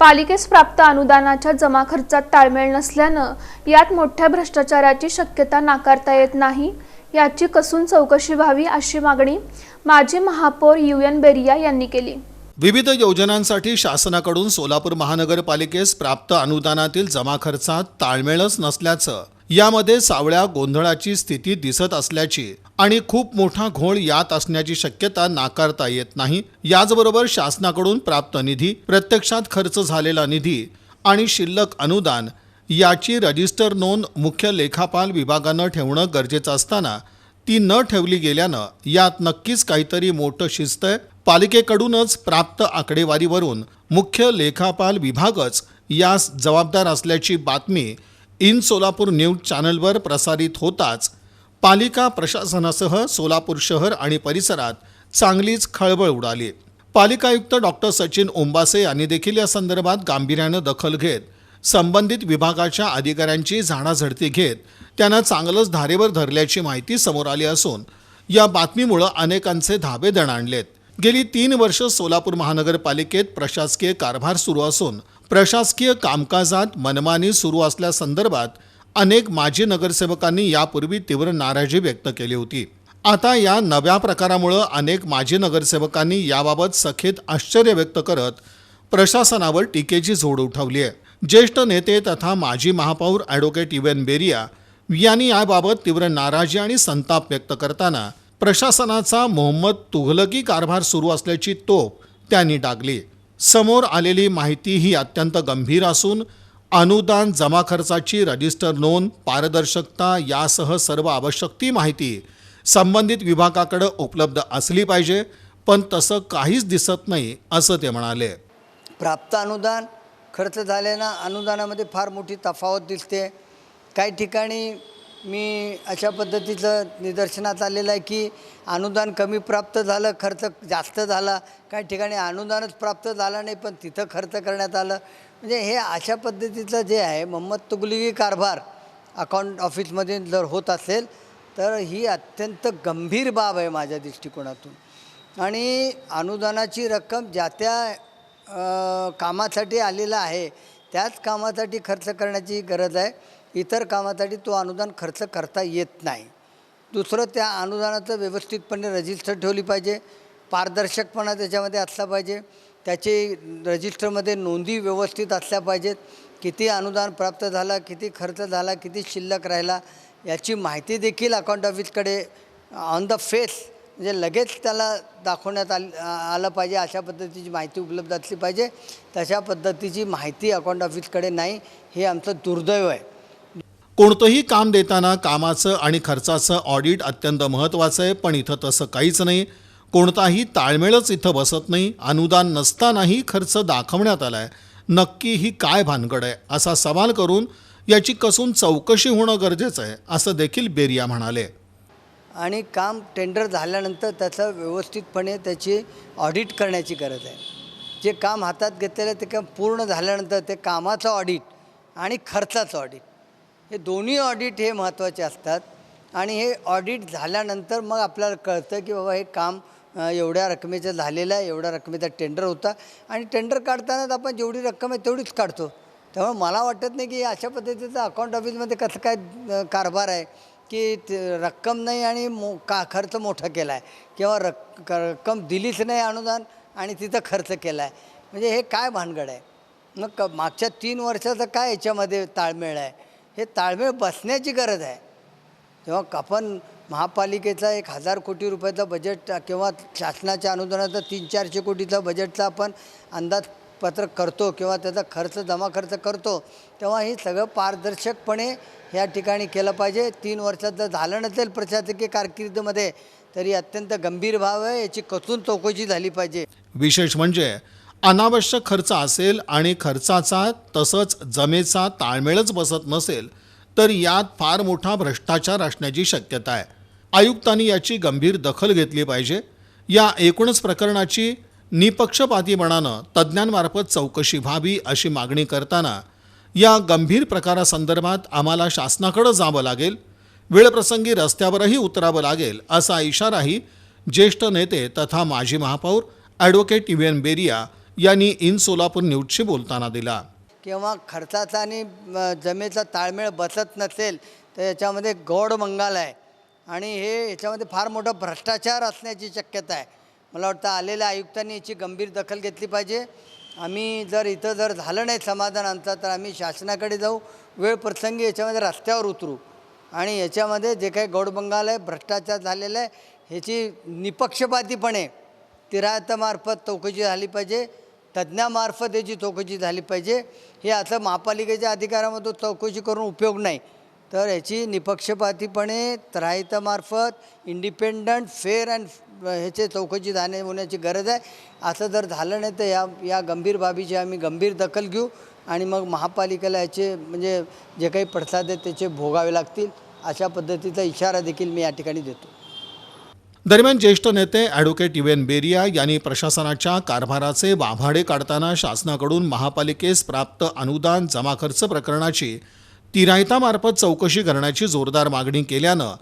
पालिकेस प्राप्त अनुदानाच्या जमा खर्चात ताळमेळ नसल्यानं यात मोठ्या भ्रष्टाचाराची शक्यता नाकारता येत नाही याची कसून चौकशी व्हावी अशी मागणी माजी महापौर यू एन बेरिया यांनी केली. विविध योजनांसाठी शासनाकडून सोलापूर महानगरपालिकेस प्राप्त अनुदानातील जमा खर्चात ताळमेळच नसल्याचं यामध्ये सावळ्या गोंधळाची स्थिती दिसत असल्याची आणि खूप मोठा घोळ यात असण्याची शक्यता नाकारता येत नाही. याचबरोबर शासनाकडून प्राप्त निधी प्रत्यक्षात खर्च झालेला निधी आणि शिल्लक अनुदान याची रजिस्टर नोंद मुख्य लेखापाल विभागानं ठेवणं गरजेचं असताना ती न ठेवली गेल्यानं यात नक्कीच काहीतरी मोठं शिस्त आहे पालिकेकडूनच प्राप्त आकडेवारीवरून मुख्य लेखापाल विभागच यास जबाबदार असल्याची बातमी इन सोलापूर न्यूज चॅनलवर प्रसारित होताच पालिका प्रशासनासह सोलापूर शहर आणि परिसरात चांगलीच खळबळ उडाली. पालिका आयुक्त डॉक्टर सचिन ओंबासे यांनी देखील या संदर्भात गांभीर्यानं दखल घेत संबंधित विभागाच्या अधिकाऱ्यांची झाडाझडती घेत त्यांना चांगलंच धारेवर धरल्याची माहिती समोर आली असून या बातमीमुळं अनेकांचे धाबे दणाणलेत गेली तीन वर्ष सोलापूर महानगरपालिकेत प्रशासकीय कारभार सुरू असून प्रशासकीय कामकाजात मनमानी सुरू असल्यासंदर्भात अनेक माजी नगरसेवकांनी यापूर्वी तीव्र नाराजी व्यक्त केली होती. आता या नव्या प्रकारामुळं अनेक माजी नगरसेवकांनी याबाबत सखेत आश्चर्य व्यक्त करत प्रशासनावर टीकेची झोड उठवली आहे ज्येष्ठ नेते तथा माजी महापौर ॲडव्होकेट इवेन बेरिया यांनी याबाबत तीव्र नाराजी आणि संताप व्यक्त करताना प्रशासनाचा मोहम्मद तुघलकी कारभार सुरू असल्याची तोप त्यांनी टाकली. समोर आलेली माहिती ही अत्यंत गंभीर असून अनुदान जमा खर्चाची रजिस्टर नोंद पारदर्शकता यासह सर्व आवश्यक ती माहिती संबंधित विभागाकडे उपलब्ध असली पाहिजे पण तसं काहीच दिसत नाही असं ते म्हणाले. प्राप्त अनुदान खर्च झाल्यानं अनुदानामध्ये फार मोठी तफावत दिसते. काही ठिकाणी मी अशा पद्धतीचं निदर्शनात आलेलं आहे की अनुदान कमी प्राप्त झालं खर्च जास्त झाला. काही ठिकाणी अनुदानच प्राप्त झालं नाही पण तिथं खर्च करण्यात आलं. म्हणजे हे अशा पद्धतीचं जे आहे मोहम्मद तुगली कारभार अकाउंट ऑफिसमध्ये जर होत असेल तर ही अत्यंत गंभीर बाब आहे माझ्या दृष्टिकोनातून. आणि अनुदानाची रक्कम ज्या त्या कामासाठी आलेला आहे त्याच कामासाठी खर्च करण्याची गरज आहे. इतर कामासाठी तो अनुदान खर्च करता येत नाही. दुसरं त्या अनुदानाचं व्यवस्थितपणे रजिस्टर ठेवली पाहिजे. पारदर्शकपणा त्याच्यामध्ये असला पाहिजे. त्याचे रजिस्टरमध्ये नोंदी व्यवस्थित असल्या पाहिजेत. किती अनुदान प्राप्त झाला किती खर्च झाला किती शिल्लक राहिला याची माहिती देखील अकाउंट ऑफिसकडे ऑन द फेस म्हणजे लगेच त्याला दाखवण्यात आल आलं पाहिजे. अशा पद्धतीची माहिती उपलब्ध असली पाहिजे. तशा पद्धतीची माहिती अकाउंट ऑफिसकडे नाही हे आमचं दुर्दैव आहे. कोणतंही काम देताना कामाचं आणि खर्चाचं ऑडिट अत्यंत महत्त्वाचं आहे पण इथं तसं काहीच नाही. कोणताही ताळमेळच इथं बसत नाही अनुदान नसतानाही खर्च दाखवण्यात आला आहे नक्की ही काय भानगड आहे? असा सवाल करून याची कसून चौकशी होणं गरजेचं आहे असं देखील बेरिया म्हणाले. आणि काम टेंडर झाल्यानंतर त्याचं व्यवस्थितपणे त्याची ऑडिट करण्याची गरज आहे. जे काम हातात घेतलेलं आहे ते काम पूर्ण झाल्यानंतर ते कामाचं ऑडिट आणि खर्चाचं ऑडिट. हे दोन्ही ऑडिट हे महत्त्वाचे असतात आणि हे ऑडिट झाल्यानंतर मग आपल्याला कळतं की बाबा हे काम एवढ्या रकमेचं झालेलं आहे एवढ्या रकमेचा टेंडर होता. आणि टेंडर काढतानाच आपण जेवढी रक्कम आहे तेवढीच काढतो. त्यामुळे मला वाटत नाही की अशा पद्धतीचं अकाउंट ऑफिसमध्ये कसं काय कारभार आहे की रक्कम नाही आणि मो का खर्च मोठा केला आहे किंवा रक् क- रक्कम दिलीच नाही अनुदान आणि तिथं खर्च केला आहे म्हणजे हे काय भानगड आहे? मग क मागच्या तीन वर्षाचं काय याच्यामध्ये ताळमेळ आहे? हे ताळमेळ बसण्याची गरज आहे. तेव्हा आपण महापालिकेचा एक हजार कोटी रुपयाचा बजेट किंवा शासनाच्या अनुदानाचा तीन चारशे कोटीचा बजेटचा आपण अंदाजपत्रक करतो किंवा त्याचा खर्च जमा खर्च करतो तेव्हा हे सगळं पारदर्शकपणे या ठिकाणी केलं पाहिजे. तीन वर्षात जर झालं नसेल प्रशासकीय कारकिर्दीमध्ये तरी अत्यंत गंभीर भाव आहे. याची कसून चौकशी झाली पाहिजे. विशेष म्हणजे अनावश्यक खर्च असेल आणि खर्चाचा तसंच जमेचा ताळमेळच बसत नसेल तर यात फार मोठा भ्रष्टाचार असण्याची शक्यता आहे. आयुक्तांनी याची गंभीर दखल घेतली पाहिजे. या एकूणच प्रकरणाची निपक्षपातीपणानं तज्ज्ञांमार्फत चौकशी व्हावी अशी मागणी करताना या गंभीर प्रकारासंदर्भात आम्हाला शासनाकडं जावं लागेल. वेळप्रसंगी रस्त्यावरही उतरावं लागेल असा इशाराही ज्येष्ठ नेते तथा माजी महापौर ॲडव्होकेट यू एन बेरिया यांनी इन सोलापूर न्यूजशी बोलताना दिला. किंवा खर्चाचा आणि जमेचा ताळमेळ बसत नसेल तर याच्यामध्ये गौड मंगाल आहे. आणि हे याच्यामध्ये फार मोठा भ्रष्टाचार असण्याची शक्यता आहे. मला वाटतं आलेल्या आयुक्तांनी याची गंभीर दखल घेतली पाहिजे. आम्ही जर इथं जर झालं नाही समाधान आमचं तर आम्ही शासनाकडे जाऊ वेळ प्रसंगी याच्यामध्ये रस्त्यावर उतरू. आणि याच्यामध्ये जे काही गौड बंगाल आहे भ्रष्टाचार झालेला आहे ह्याची निपक्षपातीपणे तिरायतामार्फत चौकशी झाली पाहिजे. तज्ज्ञामार्फत याची चौकशी झाली पाहिजे. हे असं महापालिकेच्या अधिकारामधून चौकशी करून उपयोग नाही. तर याची निपक्षपातीपणे त्राहितामार्फत इंडिपेंडंट फेअर अँड ह्याचे चौकशी झाणे होण्याची गरज आहे. असं जर झालं नाही तर या या गंभीर बाबीची आम्ही गंभीर दखल घेऊ आणि मग महापालिकेला याचे म्हणजे जे काही पडसाद आहेत त्याचे भोगावे लागतील. अशा पद्धतीचा इशारा देखील मी या ठिकाणी देतो. दरम्यान ज्येष्ठ नेते ॲडव्होकेट युएन बेरिया यांनी प्रशासनाच्या कारभाराचे वाभाडे काढताना शासनाकडून महापालिकेस प्राप्त अनुदान जमाखर्च प्रकरणाची तिरायतामार्फत चौकशी करण्याची जोरदार मागणी केल्यानं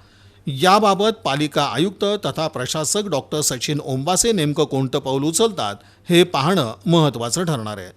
याबाबत पालिका आयुक्त तथा प्रशासक डॉक्टर सचिन ओंबासे नेमकं कोणतं पाऊल उचलतात हे पाहणं महत्त्वाचं ठरणार आहे.